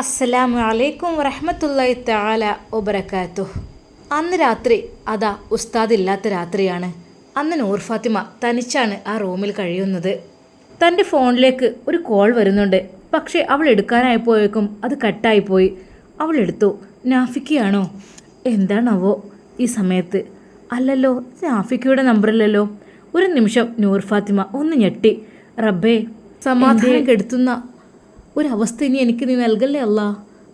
അസ്സലാമു അലൈക്കും വറഹമത്തല്ലായി തആല ഒബറക്കാത്തു അന്ന് രാത്രി അതാ ഉസ്താദ് ഇല്ലാത്ത രാത്രിയാണ്. അന്ന് നൂർ ഫാത്തിമ തനിച്ചാണ് ആ റൂമിൽ കഴിയുന്നത്. തന്റെ ഫോണിലേക്ക് ഒരു കോൾ വരുന്നുണ്ട്. പക്ഷേ അവൾ എടുക്കാനായപ്പോയേക്കും അത് കട്ടായിപ്പോയി അവൾ എടുത്തു. നാഫിക്കയാണോ? എന്താണാവോ ഈ സമയത്ത്? അല്ലല്ലോ നാഫിക്കയുടെ നമ്പറില്ലല്ലോ. ഒരു നിമിഷം നൂർ ഫാത്തിമ ഒന്ന് ഞെട്ടി. റബ്ബേ സമാധാനം കെടുത്തുന്ന ഒരവസ്ഥ ഇനി എനിക്ക് നീ നൽകല്ലേ അല്ല?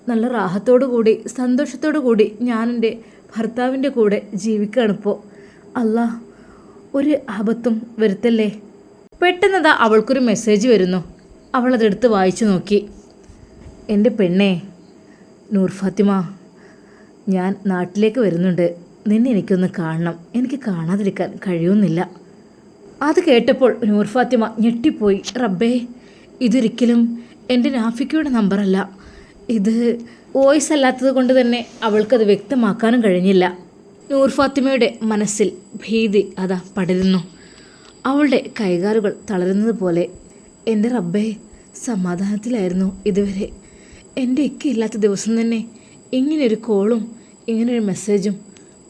നല്ല റാഹത്തോടു കൂടി സന്തോഷത്തോടു കൂടി ഞാൻ എന്റെ ഭർത്താവിന്റെ കൂടെ ജീവിക്കുകയാണിപ്പോൾ അല്ല ഒരു ആപത്തും വരുത്തല്ലേ? പെട്ടെന്നതാ അവൾക്കൊരു മെസ്സേജ് വരുന്നു. അവളതെടുത്ത് വായിച്ചു നോക്കി. എന്റെ പെണ്ണേ നൂർ ഫാത്തിമ ഞാൻ നാട്ടിലേക്ക് വരുന്നുണ്ട്. നിന്നെ എനിക്കൊന്ന് കാണണം. എനിക്ക് കാണാതിരിക്കാൻ കഴിയുന്നില്ല. അത് കേട്ടപ്പോൾ നൂർ ഫാത്തിമ ഞെട്ടിപ്പോയി. റബ്ബേ ഇതൊരിക്കലും എന്റെ രാഫിക്കയുടെ നമ്പറല്ല. ഇത് വോയിസ് അല്ലാത്തത് കൊണ്ട് തന്നെ അവൾക്കത് വ്യക്തമാക്കാനും കഴിഞ്ഞില്ല. നൂർ ഫാത്തിമയുടെ മനസ്സിൽ ഭീതി അതാ പടരുന്നു. അവളുടെ കൈകാലുകൾ തളരുന്നത് പോലെ എന്റെ റബ്ബേ സമാധാനത്തിലായിരുന്നു ഇതുവരെ. എന്റെ ഇക്ക ഇല്ലാത്ത ദിവസം തന്നെ ഇങ്ങനെയൊരു കോളും ഇങ്ങനൊരു മെസ്സേജും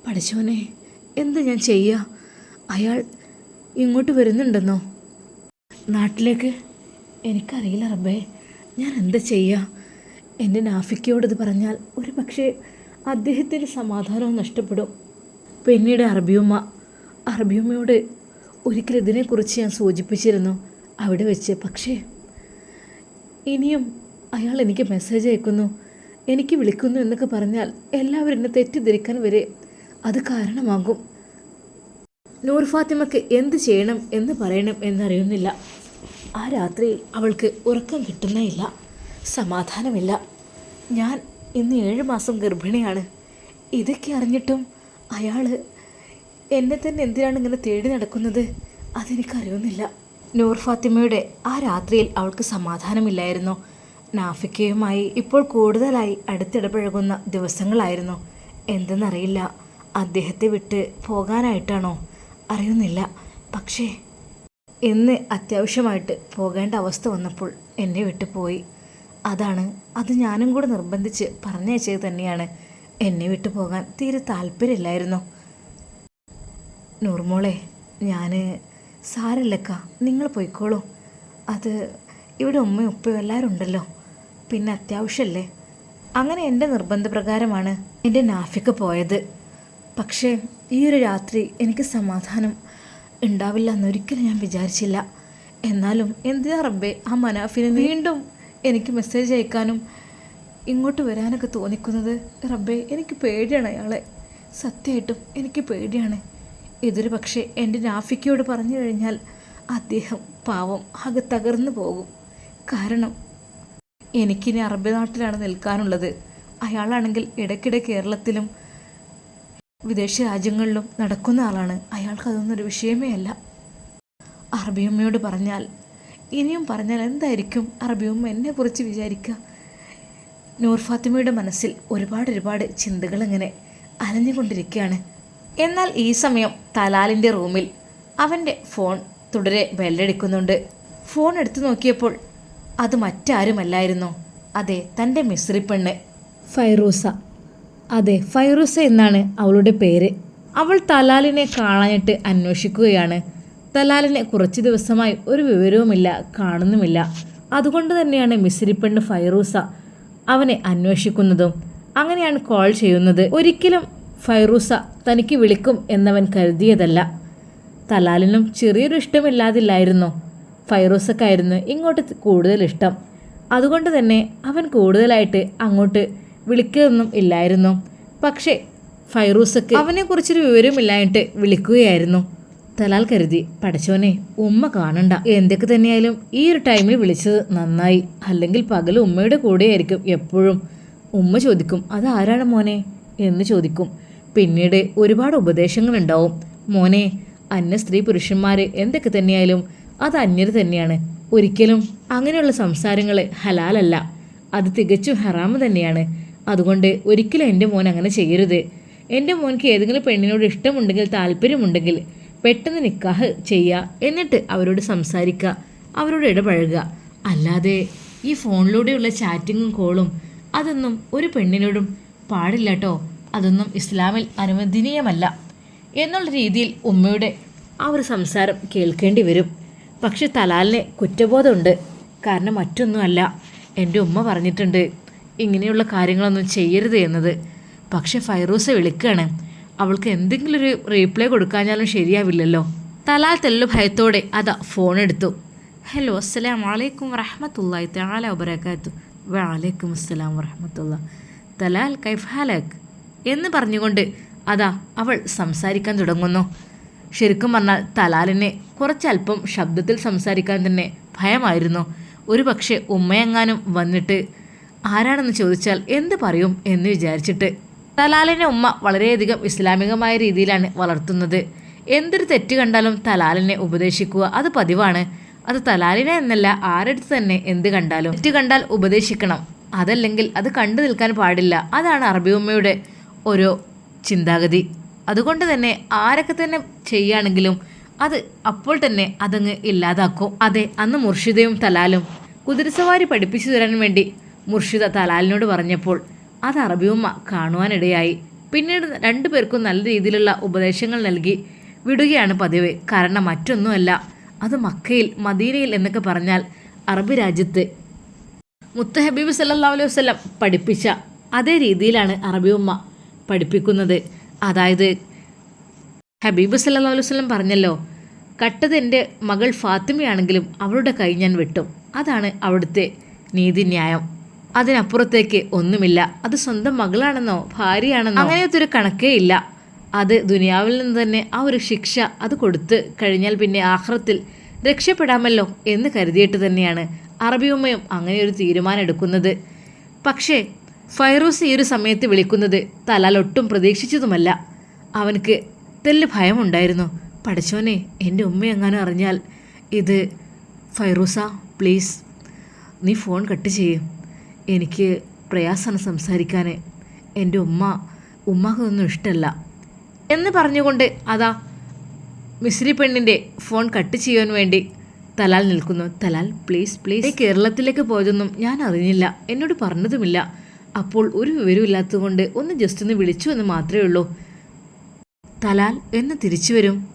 പഠിച്ചോനെ എന്ത് ഞാൻ ചെയ്യുക അയാൾ ഇങ്ങോട്ട് വരുന്നുണ്ടെന്നോ? നാട്ടിലേക്ക് എനിക്കറിയില്ല റബ്ബേ. ഞാൻ എന്താ ചെയ്യുക എന്റെ നാഫിക്കയോട് ഇത് പറഞ്ഞാൽ ഒരു പക്ഷേ അദ്ദേഹത്തിന്റെ സമാധാനവും നഷ്ടപ്പെടും. പിന്നീട് അറബിയുമ്മ അറബിയുമ്മയോട് ഒരിക്കൽ ഇതിനെക്കുറിച്ച് ഞാൻ സൂചിപ്പിച്ചിരുന്നു. അവിടെ വെച്ച് പക്ഷേ ഇനിയും അയാൾ എനിക്ക് മെസ്സേജ് അയക്കുന്നു. എനിക്ക് വിളിക്കുന്നു എന്നൊക്കെ പറഞ്ഞാൽ എല്ലാവരും എന്നെ തെറ്റിദ്ധരിക്കാൻ വരെ അത് കാരണമാകും. നൂർ ഫാത്തിമയ്ക്ക് എന്ത് ചെയ്യണം എന്ന് പറയണം എന്നറിയുന്നില്ല. ആ രാത്രിയിൽ അവൾക്ക് ഉറക്കം കിട്ടുന്നേയില്ല. സമാധാനമില്ല. ഞാൻ ഇന്ന് ഏഴ് മാസം ഗർഭിണിയാണ്. ഇതൊക്കെ അറിഞ്ഞിട്ടും അയാൾ എന്നെ തന്നെ എന്തിനാണ് ഇങ്ങനെ തേടി നടക്കുന്നത്? അതെനിക്കറിയുന്നില്ല. നൂർ ഫാത്തിമയുടെ ആ രാത്രിയിൽ അവൾക്ക് സമാധാനമില്ലായിരുന്നു. നാഫിക്കയുമായി ഇപ്പോൾ കൂടുതലായി അടുത്തിടപഴകുന്ന ദിവസങ്ങളായിരുന്നു. എന്തെന്നറിയില്ല. അദ്ദേഹത്തെ വിട്ട് പോകാനായിട്ടാണോ? അറിയുന്നില്ല. പക്ഷേ എന്ന് അത്യാവശ്യമായിട്ട് പോകേണ്ട അവസ്ഥ വന്നപ്പോൾ എന്നെ വിട്ടു പോയി. അതാണ് അത് ഞാനും കൂടെ നിർബന്ധിച്ച് പറഞ്ഞയച്ചത് തന്നെയാണ്. എന്നെ വിട്ടു പോകാൻ തീരെ താല്പര്യമില്ലായിരുന്നു. നൂർമോളെ ഞാൻ സാരല്ലക്ക നിങ്ങൾ പോയിക്കോളൂ. അത് ഇവിടെ ഉമ്മയും ഉപ്പയും എല്ലാവരും ഉണ്ടല്ലോ. പിന്നെ അത്യാവശ്യമല്ലേ അങ്ങനെ എന്റെ നിർബന്ധപ്രകാരമാണ് എന്റെ നാഫിക്ക പോയത്. പക്ഷേ ഈ ഒരു രാത്രി എനിക്ക് സമാധാനം ഉണ്ടാവില്ല എന്നൊരിക്കലും ഞാൻ വിചാരിച്ചില്ല. എന്നാലും എന്തിനാ റബ്ബേ ആ മനാഫിന് വീണ്ടും എനിക്ക് മെസ്സേജ് അയക്കാനും ഇങ്ങോട്ട് വരാനൊക്കെ തോന്നിക്കുന്നത് റബ്ബേ എനിക്ക് പേടിയാണ് അയാളെ. സത്യമായിട്ടും എനിക്ക് പേടിയാണ്. ഇതൊരു പക്ഷേ എന്റെ നാഫിക്കയോട് പറഞ്ഞു കഴിഞ്ഞാൽ അദ്ദേഹം പാവം ആകെ തകർന്നു പോകും. കാരണം എനിക്കിനി അറബി നാട്ടിലാണ് നിൽക്കാനുള്ളത്. അയാളാണെങ്കിൽ ഇടയ്ക്കിടെ കേരളത്തിലും വിദേശ രാജ്യങ്ങളിലും നടക്കുന്ന ആളാണ്. അയാൾക്ക് ഒരു വിഷയമേ അല്ല. അറബിയമ്മയോട് പറഞ്ഞാൽ ഇനിയും പറഞ്ഞാൽ എന്തായിരിക്കും അറബിയമ്മ എന്നെക്കുറിച്ച് വിചാരിക്കുക? നൂർ ഫാത്തിമയുടെ മനസ്സിൽ ഒരുപാട് ഒരുപാട് ചിന്തകൾ ഇങ്ങനെ അലഞ്ഞുകൊണ്ടിരിക്കുകയാണ്. എന്നാൽ ഈ സമയം തലാലിന്റെ റൂമിൽ അവന്റെ ഫോൺ തുടരെ ബെല്ലടിക്കുന്നുണ്ട്. ഫോൺ എടുത്തു നോക്കിയപ്പോൾ അത് മറ്റാരുമല്ലായിരുന്നു. അതെ തന്റെ മിസ്രി പെണ്ണ് ഫൈറൂസ. അതെ ഫൈറൂസ എന്നാണ് അവളുടെ പേര്. അവൾ തലാലിനെ കാണാനിട്ട് അന്വേഷിക്കുകയാണ്. തലാലിനെ കുറച്ച് ദിവസമായി ഒരു വിവരവുമില്ല കാണുന്നുമില്ല. അതുകൊണ്ട് തന്നെയാണ് മിസ്രിപ്പെണ്ണ് ഫൈറൂസ അവനെ അന്വേഷിക്കുന്നതും. അങ്ങനെയാണ് കോൾ ചെയ്യുന്നത്. ഒരിക്കലും ഫൈറൂസ തനിക്ക് വിളിക്കും എന്നവൻ കരുതിയതല്ല. തലാലിനും ചെറിയൊരു ഇഷ്ടമില്ലാതില്ലായിരുന്നു. ഫൈറൂസക്കായിരുന്നു ഇങ്ങോട്ട് കൂടുതൽ ഇഷ്ടം. അതുകൊണ്ട് തന്നെ അവൻ കൂടുതലായിട്ട് അങ്ങോട്ട് വിളിക്കുകയൊന്നും ഇല്ലായിരുന്നു. പക്ഷേ ഫൈറൂസക്ക് അവനെക്കുറിച്ചൊരു വിവരമില്ലായിട്ട് വിളിക്കുകയായിരുന്നു. തലാൽ കരുതി പടച്ചോനെ ഉമ്മ കാണണ്ട. എന്തൊക്കെ തന്നെയായാലും ഈ ഒരു ടൈമിൽ വിളിച്ചത് നന്നായി. അല്ലെങ്കിൽ പകൽ ഉമ്മയുടെ കൂടെയായിരിക്കും എപ്പോഴും. ഉമ്മ ചോദിക്കും അത് ആരാണ് മോനെ? എന്ന് ചോദിക്കും. പിന്നീട് ഒരുപാട് ഉപദേശങ്ങളുണ്ടാവും. മോനെ അന്യ സ്ത്രീ പുരുഷന്മാർ എന്തൊക്കെ തന്നെയായാലും അത് അന്യർ തന്നെയാണ്. ഒരിക്കലും അങ്ങനെയുള്ള സംസാരങ്ങൾ ഹലാലല്ല. അത് തികച്ചും ഹറാമ് തന്നെയാണ്. അതുകൊണ്ട് ഒരിക്കലും എന്റെ മോൻ അങ്ങനെ ചെയ്യരുത്. എന്റെ മോൻക്ക് ഏതെങ്കിലും പെണ്ണിനോട് ഇഷ്ടമുണ്ടെങ്കിൽ താല്പര്യമുണ്ടെങ്കിൽ പെട്ടെന്ന് നിക്കാഹ് ചെയ്യുക എന്നിട്ട് അവരോട് സംസാരിക്കുക അവരോട് ഇടപഴകുക. അല്ലാതെ ഈ ഫോണിലൂടെയുള്ള ചാറ്റിങ്ങും കോളും അതൊന്നും ഒരു പെണ്ണിനോടും പാടില്ല കേട്ടോ അതൊന്നും ഇസ്ലാമിൽ അനുവദനീയമല്ല. എന്നുള്ള രീതിയിൽ ഉമ്മയുടെ ആ ഒരു സംസാരം കേൾക്കേണ്ടി വരും. പക്ഷെ തലാലിന് കുറ്റബോധമുണ്ട്. കാരണം മറ്റൊന്നുമല്ല. എന്റെ ഉമ്മ പറഞ്ഞിട്ടുണ്ട് ഇങ്ങനെയുള്ള കാര്യങ്ങളൊന്നും ചെയ്യരുത് എന്നത്. പക്ഷെ ഫൈറൂസ വിളിക്കുകയാണ് അവൾക്ക് എന്തെങ്കിലും ഒരു റീപ്ലൈ കൊടുക്കാഞ്ഞാലും ശരിയാവില്ലല്ലോ. തലാൽ തെല്ലു ഭയത്തോടെ അതാ ഫോൺ എടുത്തു. ഹലോ അസ്സലാം വലൈക്കും വറഹമത്തല്ലായി തആല വബറകാത്തു. വലൈക്കും അസ്സലാം വറഹമത്തുള്ള തലാൽ കൈഫ് ഹാലക്? എന്ന് പറഞ്ഞുകൊണ്ട് അതാ അവൾ സംസാരിക്കാൻ തുടങ്ങുന്നു. ശരിക്കും പറഞ്ഞാൽ തലാലിനെ കുറച്ചല്പം ശബ്ദത്തിൽ സംസാരിക്കാൻ തന്നെ ഭയമായിരുന്നു. ഒരു പക്ഷേ ഉമ്മയെങ്ങാനും വന്നിട്ട് ആരാണെന്ന് ചോദിച്ചാൽ എന്ത് പറയും എന്ന് വിചാരിച്ചിട്ട് തലാലിനെ ഉമ്മ വളരെയധികം ഇസ്ലാമികമായ രീതിയിലാണ് വളർത്തുന്നത്. എന്തൊരു തെറ്റ് കണ്ടാലും തലാലിനെ ഉപദേശിക്കുക അത് പതിവാണ്. അത് തലാലിനെ എന്നല്ല ആരടുത്ത് തന്നെ എന്ത് കണ്ടാലും. തെറ്റ് കണ്ടാൽ ഉപദേശിക്കണം. അതല്ലെങ്കിൽ അത് കണ്ടു നിൽക്കാൻ പാടില്ല. അതാണ് അറബി ഉമ്മയുടെ ഒരു ചിന്താഗതി. അതുകൊണ്ട് തന്നെ ആരൊക്കെ തന്നെ ചെയ്യുകയാണെങ്കിലും അത് അപ്പോൾ തന്നെ അതങ്ങ് ഇല്ലാതാക്കും. അതെ അന്ന് മുർഷിദയും തലാലും കുതിരസവാരി പഠിപ്പിച്ചു തരാൻ വേണ്ടി മുർഷിദ തലാലിനോട് പറഞ്ഞപ്പോൾ അത് അറബിയുമ്മ കാണുവാനിടയായി. പിന്നീട് രണ്ടു പേർക്കും നല്ല രീതിയിലുള്ള ഉപദേശങ്ങൾ നൽകി. വിടുകയാണ് പതിവ്. കാരണം മറ്റൊന്നുമല്ല. അത് മക്കയിൽ മദീനയിൽ എന്നൊക്കെ പറഞ്ഞാൽ അറബ് രാജ്യത്ത്. മുത്തഹബീബ് സല്ലാ അലൈഹി വസ്ലം പഠിപ്പിച്ച അതേ രീതിയിലാണ് അറബിയുമ്മ പഠിപ്പിക്കുന്നത്. അതായത് ഹബീബ് സല്ലാ അലൈഹി വസ്ലം പറഞ്ഞല്ലോ കട്ടത് എന്റെ മകൾ ഫാത്തിമയാണെങ്കിലും അവളുടെ കൈ ഞാൻ വെട്ടും. അതാണ് അവിടുത്തെ നീതിന്യായം. അതിനപ്പുറത്തേക്ക് ഒന്നുമില്ല. അത് സ്വന്തം മകളാണെന്നോ ഭാര്യയാണെന്നോ അങ്ങനത്തെ ഒരു കണക്കേ ഇല്ല അത് ദുനിയാവിൽ നിന്ന് തന്നെ ആ ഒരു ശിക്ഷ അത് കൊടുത്ത് കഴിഞ്ഞാൽ പിന്നെ ആഹ്റത്തിൽ രക്ഷപ്പെടാമല്ലോ എന്ന് കരുതിയിട്ട് തന്നെയാണ് അറബിയുമ്മയും അങ്ങനെ ഒരു തീരുമാനം എടുക്കുന്നത് പക്ഷേ ഫൈറൂസ് ഈ ഒരു സമയത്ത് വിളിക്കുന്നത് തലാൽ ഒട്ടും പ്രതീക്ഷിച്ചതുമല്ല. അവനക്ക് തെല്ല് ഭയമുണ്ടായിരുന്നു. പഠിച്ചോനെ എന്റെ ഉമ്മ എങ്ങാനും അറിഞ്ഞാൽ ഇത് ഫൈറൂസ പ്ലീസ് നീ ഫോൺ കട്ട് ചെയ്യും. എനിക്ക് പ്രയാസമാണ് സംസാരിക്കാൻ എന്റെ ഉമ്മ ഉമ്മക്കൊന്നും ഇഷ്ടമല്ല എന്ന് പറഞ്ഞുകൊണ്ട് അതാ മിശ്രി പെണ്ണിന്റെ ഫോൺ കട്ട് ചെയ്യാൻ വേണ്ടി തലാൽ നിൽക്കുന്നു. തലാൽ പ്ലീസ് പ്ലീസ് കേരളത്തിലേക്ക് പോയതൊന്നും ഞാൻ അറിഞ്ഞില്ല. എന്നോട് പറഞ്ഞതുമില്ല. അപ്പോൾ ഒരു വിവരമില്ലാത്തതുകൊണ്ട് ഒന്ന് ജസ്റ്റ് ഒന്ന് വിളിച്ചു എന്ന് മാത്രമേ ഉള്ളൂ. തലാൽ എന്ന് തിരിച്ചു വരും?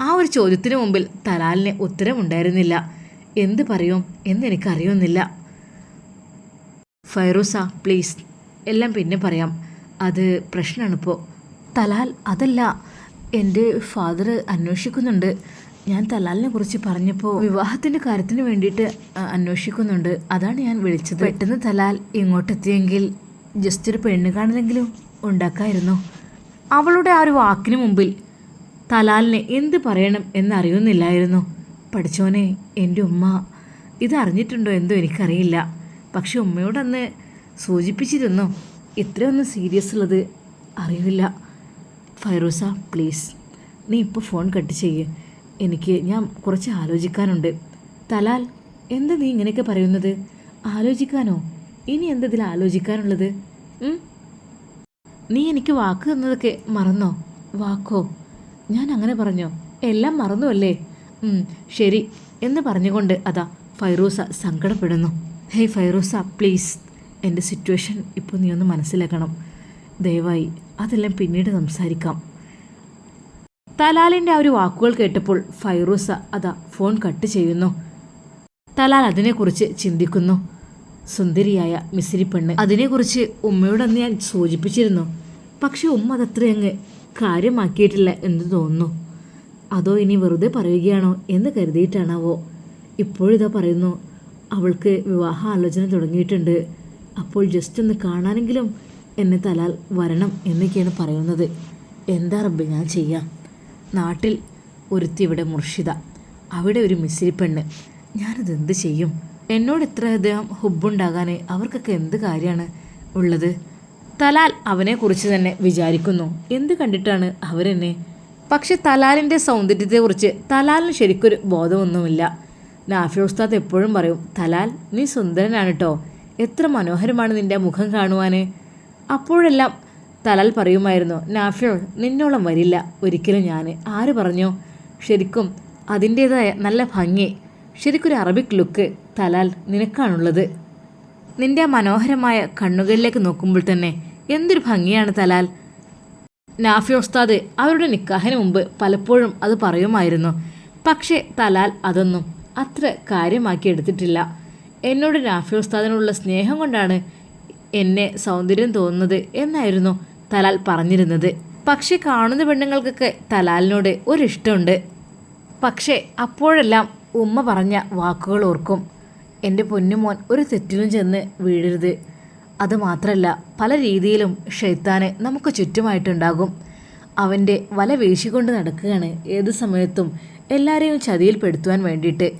ആ ഒരു ചോദ്യത്തിന് മുമ്പിൽ തലാലിന് ഉത്തരമുണ്ടായിരുന്നില്ല. എന്ത് പറയും എന്ന് എനിക്കറിയുന്നില്ല. ഫൈറൂസ പ്ലീസ്. എല്ലാം പിന്നെ പറയാം. അത് പ്രശ്നമാണിപ്പോൾ തലാൽ അതല്ല. എന്റെ ഫാദർ അന്വേഷിക്കുന്നുണ്ട്. ഞാൻ തലാലിനെ കുറിച്ച് പറഞ്ഞപ്പോൾ വിവാഹത്തിന്റെ കാര്യത്തിന് വേണ്ടിയിട്ട് അന്വേഷിക്കുന്നുണ്ട്. അതാണ് ഞാൻ വിളിച്ചത്. പെട്ടെന്ന് തലാൽ ഇങ്ങോട്ടെത്തിയെങ്കിൽ ജസ്റ്റ് ഒരു പെണ്ണ് കാണലെങ്കിലും ഉണ്ടാക്കായിരുന്നു. അവളുടെ ആ ഒരു വാക്കിന് മുമ്പിൽ തലാലിനെ എന്ത് പറയണം എന്നറിയുന്നില്ലായിരുന്നു. പഠിച്ചോനെ എന്റെ ഉമ്മ. ഇത് അറിഞ്ഞിട്ടുണ്ടോ എന്തോ എനിക്കറിയില്ല. പക്ഷെ ഉമ്മയോടന്ന് സൂചിപ്പിച്ചിരുന്നു ഇത്രയൊന്നും സീരിയസ് ഉള്ളത് അറിയില്ല ഫൈറൂസ പ്ലീസ് നീ ഇപ്പോൾ ഫോൺ കട്ട് ചെയ്യ്. എനിക്ക് ഞാൻ കുറച്ച് ആലോചിക്കാനുണ്ട്. തലാൽ എന്താ നീ ഇങ്ങനെയൊക്കെ പറയുന്നത്? ആലോചിക്കാനോ? ഇനി എന്താ ഇതിൽ ആലോചിക്കാനുള്ളത്? നീ എനിക്ക് വാക്ക് തന്നതൊക്കെ മറന്നോ? വാക്കോ? ഞാൻ അങ്ങനെ പറഞ്ഞോ? എല്ലാം മറന്നു അല്ലേ ശരി. എന്ന് പറഞ്ഞുകൊണ്ട് അതാ ഫൈറൂസ സങ്കടപ്പെടുന്നു. Hey Fairoosa please. എന്റെ സിറ്റുവേഷൻ ഇപ്പോൾ നീ ഒന്ന് മനസ്സിലാക്കണം. ദയവായി അതെല്ലാം പിന്നീട് സംസാരിക്കാം. തലാലിന്റെ ആ ഒരു വാക്കുകൾ കേട്ടപ്പോൾ ഫൈറൂസ അതാ ഫോൺ കട്ട് ചെയ്യുന്നു. തലാൽ അതിനെക്കുറിച്ച് ചിന്തിക്കുന്നു. സുന്ദരിയായ മിസിരി പെണ്ണ്. അതിനെക്കുറിച്ച് ഉമ്മയോടന്ന് ഞാൻ സൂചിപ്പിച്ചിരുന്നു. പക്ഷെ ഉമ്മ അതത്ര അങ്ങ് കാര്യമാക്കിയിട്ടില്ല എന്ന് തോന്നുന്നു. അതോ ഇനി വെറുതെ പറയുകയാണോ എന്ന് കരുതിയിട്ടാണാവോ? ഇപ്പോഴിതാ പറയുന്നു അവൾക്ക് വിവാഹ ആലോചന തുടങ്ങിയിട്ടുണ്ട്. അപ്പോൾ ജസ്റ്റ് ഒന്ന് കാണാനെങ്കിലും എന്നെ തലാൽ വരണം എന്നൊക്കെയാണ് പറയുന്നത്. എന്താ റബ്ബ് ഞാൻ ചെയ്യാം. നാട്ടിൽ ഒരുത്തി ഇവിടെ മുർഷിദ. അവിടെ ഒരു മിസ്സിരി പെണ്ണ്. ഞാനത് എന്ത് ചെയ്യും? എന്നോട് ഇത്ര അദ്ദേഹം ഹുബുണ്ടാകാൻ അവർക്കൊക്കെ എന്ത് കാര്യമാണ് ഉള്ളത്? തലാൽ അവനെക്കുറിച്ച് തന്നെ വിചാരിക്കുന്നു. എന്ത് കണ്ടിട്ടാണ് അവരെന്നെ? പക്ഷെ തലാലിന്റെ സൗന്ദര്യത്തെക്കുറിച്ച് തലാലിന് ശരിക്കൊരു ബോധമൊന്നുമില്ല. നാഫി ഉസ്താദ് എപ്പോഴും പറയും തലാൽ നീ സുന്ദരനാണ് കേട്ടോ എത്ര മനോഹരമാണ് നിന്റെ മുഖം കാണുവാൻ അപ്പോഴെല്ലാം തലാൽ പറയുമായിരുന്നു നാഫിൾ നിന്നോളം വരില്ല. ഒരിക്കലും ഞാൻ. ആര് പറഞ്ഞു? ശരിക്കും അതിന്റേതായ നല്ല ഭംഗി. ശരിക്കൊരു അറബിക് ലുക്ക്. തലാൽ നിനക്കാണുള്ളത്. നിന്റെ മനോഹരമായ കണ്ണുകളിലേക്ക് നോക്കുമ്പോൾ തന്നെ എന്തൊരു ഭംഗിയാണ് തലാൽ. നാഫി ഉസ്താദ് അവരുടെ നിക്കാഹിന് മുമ്പ് പലപ്പോഴും അത് പറയുമായിരുന്നു. പക്ഷേ തലാൽ അതൊന്നും അത്ര കാര്യമാക്കി എടുത്തിട്ടില്ല. എന്നോട് രാഫി ഉസ്താദിനുള്ള സ്നേഹം കൊണ്ടാണ് എന്നെ സൗന്ദര്യം തോന്നുന്നത് എന്നായിരുന്നു തലാൽ പറഞ്ഞിരുന്നത്. പക്ഷേ കാണുന്ന പെണ്ണുങ്ങൾക്കൊക്കെ തലാലിനോട് ഒരിഷ്ടമുണ്ട്. പക്ഷേ അപ്പോഴെല്ലാം ഉമ്മ പറഞ്ഞ വാക്കുകൾ ഓർക്കും. എന്റെ പൊന്നുമോൻ ഒരു തെറ്റിലും ചെന്ന് വീഴരുത്. അതുമാത്രമല്ല പല രീതിയിലും ഷെയ്ത്താന് നമുക്ക് ചുറ്റുമായിട്ടുണ്ടാകും. അവന്റെ വല വീശിക്കൊണ്ട് നടക്കുകയാണ് ഏത് സമയത്തും എല്ലാവരെയും ചതിയിൽപ്പെടുത്തുവാൻ വേണ്ടിയിട്ട്.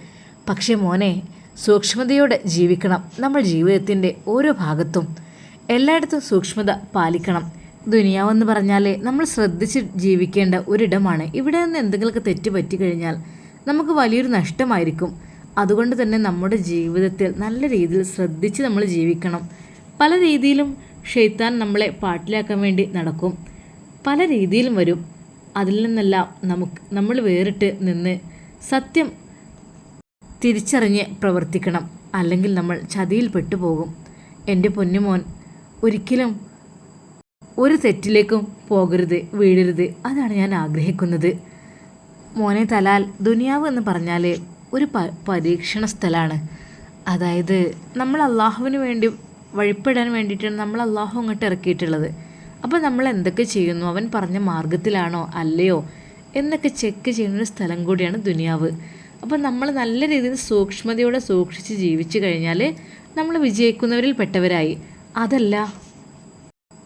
പക്ഷേ മോനെ സൂക്ഷ്മതയോടെ ജീവിക്കണം. നമ്മൾ ജീവിതത്തിന്റെ ഓരോ ഭാഗത്തും എല്ലായിടത്തും സൂക്ഷ്മത പാലിക്കണം. ദുനിയാവെന്ന് പറഞ്ഞാൽ നമ്മൾ ശ്രദ്ധിച്ച് ജീവിക്കേണ്ട ഒരിടമാണ്. ഇവിടെ നിന്ന് എന്തെങ്കിലുമൊക്കെ തെറ്റ് പറ്റിക്കഴിഞ്ഞാൽ നമുക്ക് വലിയൊരു നഷ്ടമായിരിക്കും. അതുകൊണ്ട് തന്നെ നമ്മുടെ ജീവിതത്തിൽ നല്ല രീതിയിൽ ശ്രദ്ധിച്ച് നമ്മൾ ജീവിക്കണം. പല രീതിയിലും ഷെയ്ത്താൻ നമ്മളെ പാട്ടിലാക്കാൻ വേണ്ടി നടക്കും. പല രീതിയിലും വരും. അതിൽ നിന്നെല്ലാം നമുക്ക് നമ്മൾ വേറിട്ട് നിന്ന് സത്യം തിരിച്ചറിഞ്ഞ് പ്രവർത്തിക്കണം. അല്ലെങ്കിൽ നമ്മൾ ചതിയിൽ പെട്ടുപോകും. എന്റെ പൊന്നുമോൻ ഒരിക്കലും ഒരു തെറ്റിലേക്കും പോകരുത് വീഴരുത്. അതാണ് ഞാൻ ആഗ്രഹിക്കുന്നത്. മോനെ തലാൽ ദുനിയാവ് എന്ന് പറഞ്ഞാൽ ഒരു പ പരീക്ഷണ സ്ഥലമാണ്. അതായത് നമ്മൾ അള്ളാഹുവിന് വേണ്ടി വഴിപ്പെടാൻ വേണ്ടിയിട്ടാണ് നമ്മൾ അള്ളാഹു അങ്ങോട്ട് ഇറക്കിയിട്ടുള്ളത്. അപ്പോൾ നമ്മൾ എന്തൊക്കെ ചെയ്യുന്നു? അവൻ പറഞ്ഞ മാർഗത്തിലാണോ അല്ലയോ? എന്നൊക്കെ ചെക്ക് ചെയ്യുന്ന ഒരു സ്ഥലം കൂടിയാണ് ദുനിയാവ്. അപ്പോൾ നമ്മൾ നല്ല രീതിയിൽ സൂക്ഷ്മതയോടെ സൂക്ഷിച്ച് ജീവിച്ചു കഴിഞ്ഞാൽ നമ്മൾ വിജയിക്കുന്നവരിൽ പെട്ടവരായി. അതല്ല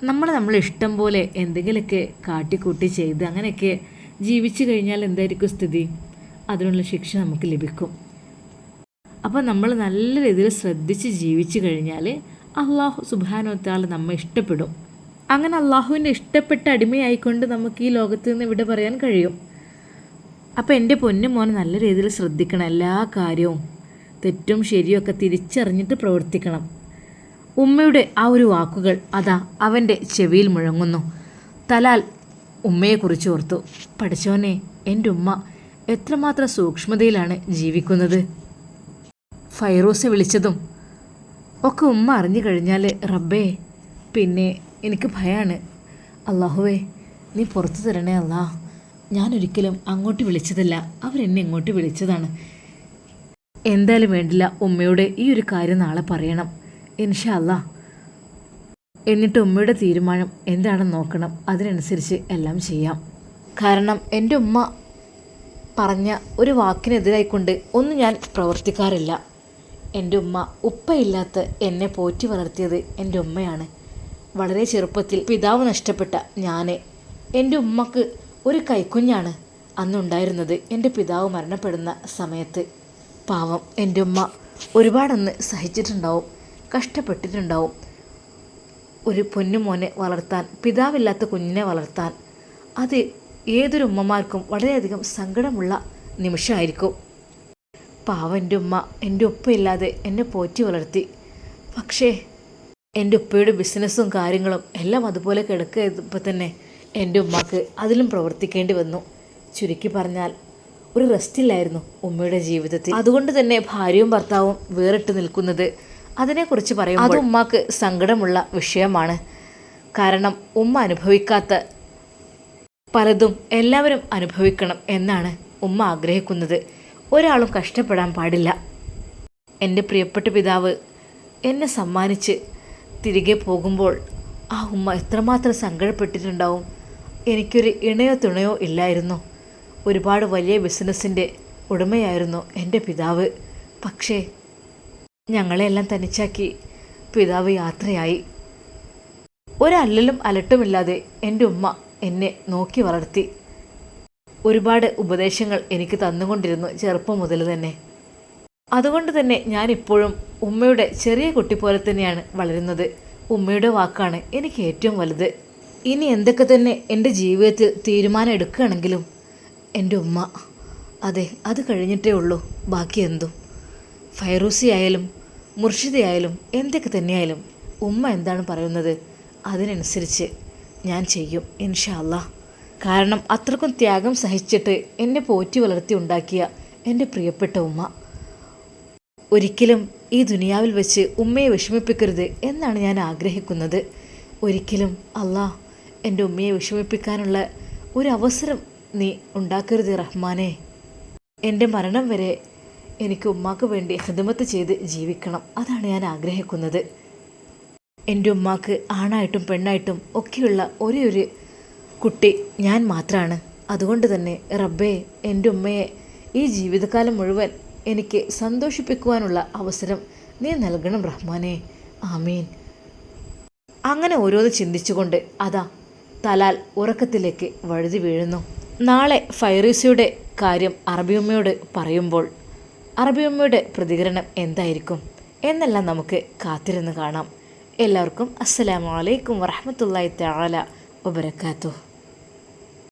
നമ്മൾ നമ്മൾ ഇഷ്ടം പോലെ എന്തെങ്കിലുമൊക്കെ കാട്ടിക്കൂട്ടി ചെയ്ത് അങ്ങനെയൊക്കെ ജീവിച്ചു കഴിഞ്ഞാൽ എന്തായിരിക്കും സ്ഥിതി? അതിനുള്ള ശിക്ഷ നമുക്ക് ലഭിക്കും. അപ്പോൾ നമ്മൾ നല്ല രീതിയിൽ ശ്രദ്ധിച്ച് ജീവിച്ചു കഴിഞ്ഞാൽ അള്ളാഹു സുബാനോത്താൾ നമ്മെ ഇഷ്ടപ്പെടും. അങ്ങനെ അള്ളാഹുവിന്റെ ഇഷ്ടപ്പെട്ട അടിമയായിക്കൊണ്ട് നമുക്ക് ഈ ലോകത്ത് നിന്ന് ഇവിടെ പറയാൻ കഴിയും. അപ്പോൾ എന്റെ പൊന്നു മോനെ നല്ല രീതിയിൽ ശ്രദ്ധിക്കണം എല്ലാ കാര്യവും. തെറ്റും ശരിയും ഒക്കെ തിരിച്ചറിഞ്ഞിട്ട് പ്രവർത്തിക്കണം. ഉമ്മയുടെ ആ ഒരു വാക്കുകൾ അതാ അവന്റെ ചെവിയിൽ മുഴങ്ങുന്നു. തലാൽ ഉമ്മയെക്കുറിച്ച് ഓർത്തു. പഠിച്ചോനെ എന്റെ ഉമ്മ എത്രമാത്രം സൂക്ഷ്മതയിലാണ് ജീവിക്കുന്നത്? ഫൈറോസ് വിളിച്ചതും ഒക്കെ ഉമ്മ അറിഞ്ഞു കഴിഞ്ഞാൽ റബ്ബേ പിന്നെ എനിക്ക് ഭയമാണ് അള്ളാഹുവേ നീ പുറത്തു തരണേ അല്ലാ ഞാനൊരിക്കലും അങ്ങോട്ട് വിളിച്ചതല്ല. അവരെന്നെ ഇങ്ങോട്ട് വിളിച്ചതാണ്. എന്തായാലും വേണ്ടില്ല ഉമ്മയോട് ഈ ഒരു കാര്യം നാളെ പറയണം. ഇൻഷാ അല്ലാ എന്നിട്ട് ഉമ്മയുടെ തീരുമാനം എന്താണെന്ന് നോക്കണം. അതിനനുസരിച്ച് എല്ലാം ചെയ്യാം. കാരണം എന്റെ ഉമ്മ പറഞ്ഞ ഒരു വാക്കിനെതിരായിക്കൊണ്ട് ഒന്നും ഞാൻ പ്രവർത്തിക്കാറില്ല. എന്റെ ഉമ്മ ഉപ്പയില്ലാത്ത എന്നെ പോറ്റി വളർത്തിയത് എന്റെ ഉമ്മയാണ്. വളരെ ചെറുപ്പത്തിൽ പിതാവ് നഷ്ടപ്പെട്ട ഞാൻ എന്റെ ഉമ്മക്ക് ഒരു കൈക്കുഞ്ഞാണ് അന്നുണ്ടായിരുന്നത്. എന്റെ പിതാവ് മരണപ്പെടുന്ന സമയത്ത്. പാവം എന്റെ ഉമ്മ ഒരുപാടൊന്ന് സഹിച്ചിട്ടുണ്ടാവും കഷ്ടപ്പെട്ടിട്ടുണ്ടാവും. ഒരു പൊന്നുമോനെ വളർത്താൻ പിതാവില്ലാത്ത കുഞ്ഞിനെ വളർത്താൻ അത് ഏതൊരു ഉമ്മമാർക്കും വളരെയധികം സങ്കടമുള്ള നിമിഷമായിരിക്കും. പാവം എന്റെ ഉമ്മ എന്റെ ഉപ്പയില്ലാതെ എന്നെ പോറ്റി വളർത്തി. പക്ഷേ എന്റെ ഉപ്പയുടെ ബിസിനസ്സും കാര്യങ്ങളും എല്ലാം അതുപോലെ കിടക്കുക തന്നെ എന്റെ ഉമ്മക്ക് അതിലും പ്രവർത്തിക്കേണ്ടി വന്നു. ചുരുക്കി പറഞ്ഞാൽ ഒരു റെസ്റ്റില്ലായിരുന്നു ഉമ്മയുടെ ജീവിതത്തിൽ. അതുകൊണ്ട് തന്നെ ഭാര്യയും ഭർത്താവും വേറിട്ട് നിൽക്കുന്നത് അതിനെക്കുറിച്ച് പറയും അത് ഉമ്മാക്ക് സങ്കടമുള്ള വിഷയമാണ്. കാരണം ഉമ്മ അനുഭവിക്കാത്ത പലതും എല്ലാവരും അനുഭവിക്കണം എന്നാണ് ഉമ്മ ആഗ്രഹിക്കുന്നത്. ഒരാളും കഷ്ടപ്പെടാൻ പാടില്ല. എന്റെ പ്രിയപ്പെട്ട പിതാവ് എന്നെ സമ്മാനിച്ച് തിരികെ പോകുമ്പോൾ ആ ഉമ്മ എത്രമാത്രം സങ്കടപ്പെട്ടിട്ടുണ്ടാവും? എനിക്കൊരു ഇണയോ തുണയോ ഇല്ലായിരുന്നു. ഒരുപാട് വലിയ ബിസിനസ്സിന്റെ ഉടമയായിരുന്നു എന്റെ പിതാവ്. പക്ഷേ ഞങ്ങളെല്ലാം തനിച്ചാക്കി പിതാവ് യാത്രയായി. ഒരല്ലലും അലട്ടുമില്ലാതെ എന്റെ ഉമ്മ എന്നെ നോക്കി വളർത്തി. ഒരുപാട് ഉപദേശങ്ങൾ എനിക്ക് തന്നുകൊണ്ടിരുന്നു ചെറുപ്പം മുതൽ തന്നെ. അതുകൊണ്ട് തന്നെ ഞാനിപ്പോഴും ഉമ്മയുടെ ചെറിയ കുട്ടി പോലെ തന്നെയാണ് വളരുന്നത്. ഉമ്മയുടെ വാക്കാണ് എനിക്ക് ഏറ്റവും വലുത്. ഇനി എന്തൊക്കെ തന്നെ എന്റെ ജീവിതത്തിൽ തീരുമാനം എടുക്കുകയാണെങ്കിലും എന്റെ ഉമ്മ. അതെ അത് കഴിഞ്ഞിട്ടേ ഉള്ളൂ. ബാക്കി എന്തും. ഫൈറൂസി ആയാലും മുർഷിദയായാലും എന്തൊക്കെ തന്നെയായാലും ഉമ്മ എന്താണ് പറയുന്നത്? അതിനനുസരിച്ച് ഞാൻ ചെയ്യും ഇൻഷാ അല്ലാ കാരണം അത്രക്കും ത്യാഗം സഹിച്ചിട്ട് എന്നെ പോറ്റി വളർത്തി ഉണ്ടാക്കിയ എന്റെ പ്രിയപ്പെട്ട ഉമ്മ. ഒരിക്കലും ഈ ദുനിയാവിൽ വെച്ച് ഉമ്മയെ വിഷമിപ്പിക്കരുത് എന്നാണ് ഞാൻ ആഗ്രഹിക്കുന്നത്. ഒരിക്കലും അല്ലാ എന്റെ ഉമ്മയെ വിഷമിപ്പിക്കാനുള്ള ഒരു അവസരം നീ ഉണ്ടാക്കരുത് റഹ്മാനെ. എന്റെ മരണം വരെ എനിക്ക് ഉമ്മാക്ക് വേണ്ടി ഹിദമത്ത് ചെയ്ത് ജീവിക്കണം അതാണ് ഞാൻ ആഗ്രഹിക്കുന്നത്. എന്റെ ഉമ്മാക്ക് ആണായിട്ടും പെണ്ണായിട്ടും ഒക്കെയുള്ള ഒരേ ഒരു കുട്ടി ഞാൻ മാത്രമാണ് അതുകൊണ്ട് തന്നെ റബ്ബേ എന്റെ ഉമ്മയെ ഈ ജീവിതകാലം മുഴുവൻ എനിക്ക് സന്തോഷിപ്പിക്കുവാനുള്ള അവസരം നീ നൽകണം റഹ്മാനെ. ആമീൻ. അങ്ങനെ ഓരോന്ന് ചിന്തിച്ചുകൊണ്ട് അതാ തലാൽ ഉറക്കത്തിലേക്ക് വഴുതി വീഴുന്നു. നാളെ ഫൈറൂസിയുടെ കാര്യം അറബിയമ്മയോട് പറയുമ്പോൾ അറബിയമ്മയുടെ പ്രതികരണം എന്തായിരിക്കും? എന്നെല്ലാം നമുക്ക് കാത്തിരുന്ന് കാണാം. എല്ലാവർക്കും അസ്സലാമു അലൈക്കും വറഹമത്തല്ലായി തആല വബറകാതുഹു.